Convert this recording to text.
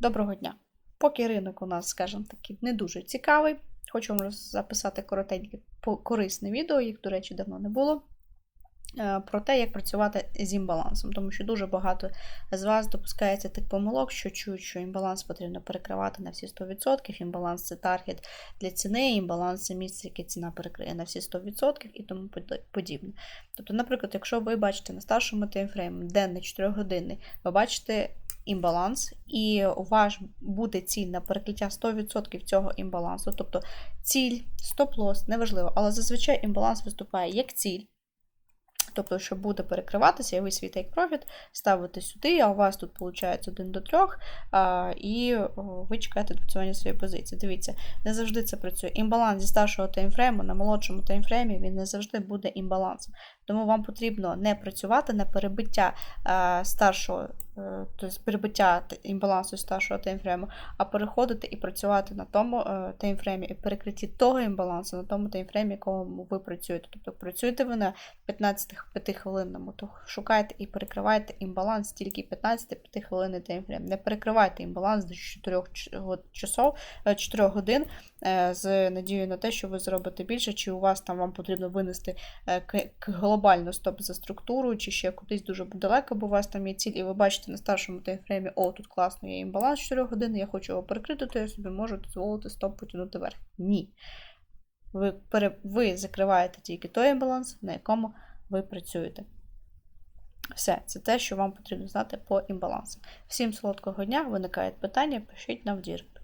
Доброго дня! Поки ринок у нас, скажімо таки, не дуже цікавий, хочу вам записати коротеньке корисне відео, їх, до речі, давно не було. е, Про те, як працювати з імбалансом, тому що дуже багато з вас допускається тих помилок, що чують, що імбаланс потрібно перекривати на всі 100%, імбаланс це таргет для ціни, імбаланс це місце, яке ціна перекриє на всі 100% і тому подібне. Тобто, наприклад, якщо ви бачите на старшому таймфреймі денний 4-годинний, ви бачите імбаланс, і у вас буде ціль на перекриття 100% цього імбалансу. Тобто ціль, стоп-лосс, неважливо, але зазвичай імбаланс виступає як ціль. Тобто, що буде перекриватися, і ви свій profit ставите сюди, а у вас тут виходить 1 до 3, і ви чекаєте відпрацювання своєї позиції. Дивіться, не завжди це працює. Імбаланс зі старшого таймфрейму на молодшому таймфреймі він не завжди буде імбалансом. Тому вам потрібно не працювати на перебиття старшого, тобто перебиття т- імбалансу старшого таймфрейму, а переходити і працювати на тому е, таймфреймі і перекритті того імбалансу на тому таймфреймі, якому ви працюєте. Тобто працюєте ви на 15-5 хвилинному, то шукайте і перекривайте імбаланс тільки 15-5 хвилинний таймфрейм. Не перекривайте імбаланс до 4 часов, 4 годин е, з надією на те, що ви зробите більше, чи у вас там вам потрібно винести е, глобально стоп за структуру, чи ще кудись дуже далеко, бо у вас там є ціль, і ви бачите на старшому таймфреймі, о, тут класно, є імбаланс 4 години, я хочу його перекрити, то я собі можу дозволити стоп потягнути вверх. Ні. Ви, пере... ви закриваєте тільки той імбаланс, на якому ви працюєте. Все, це те, що вам потрібно знати по імбалансу. Всім солодкого дня, виникають питання, пишіть нам в дірект.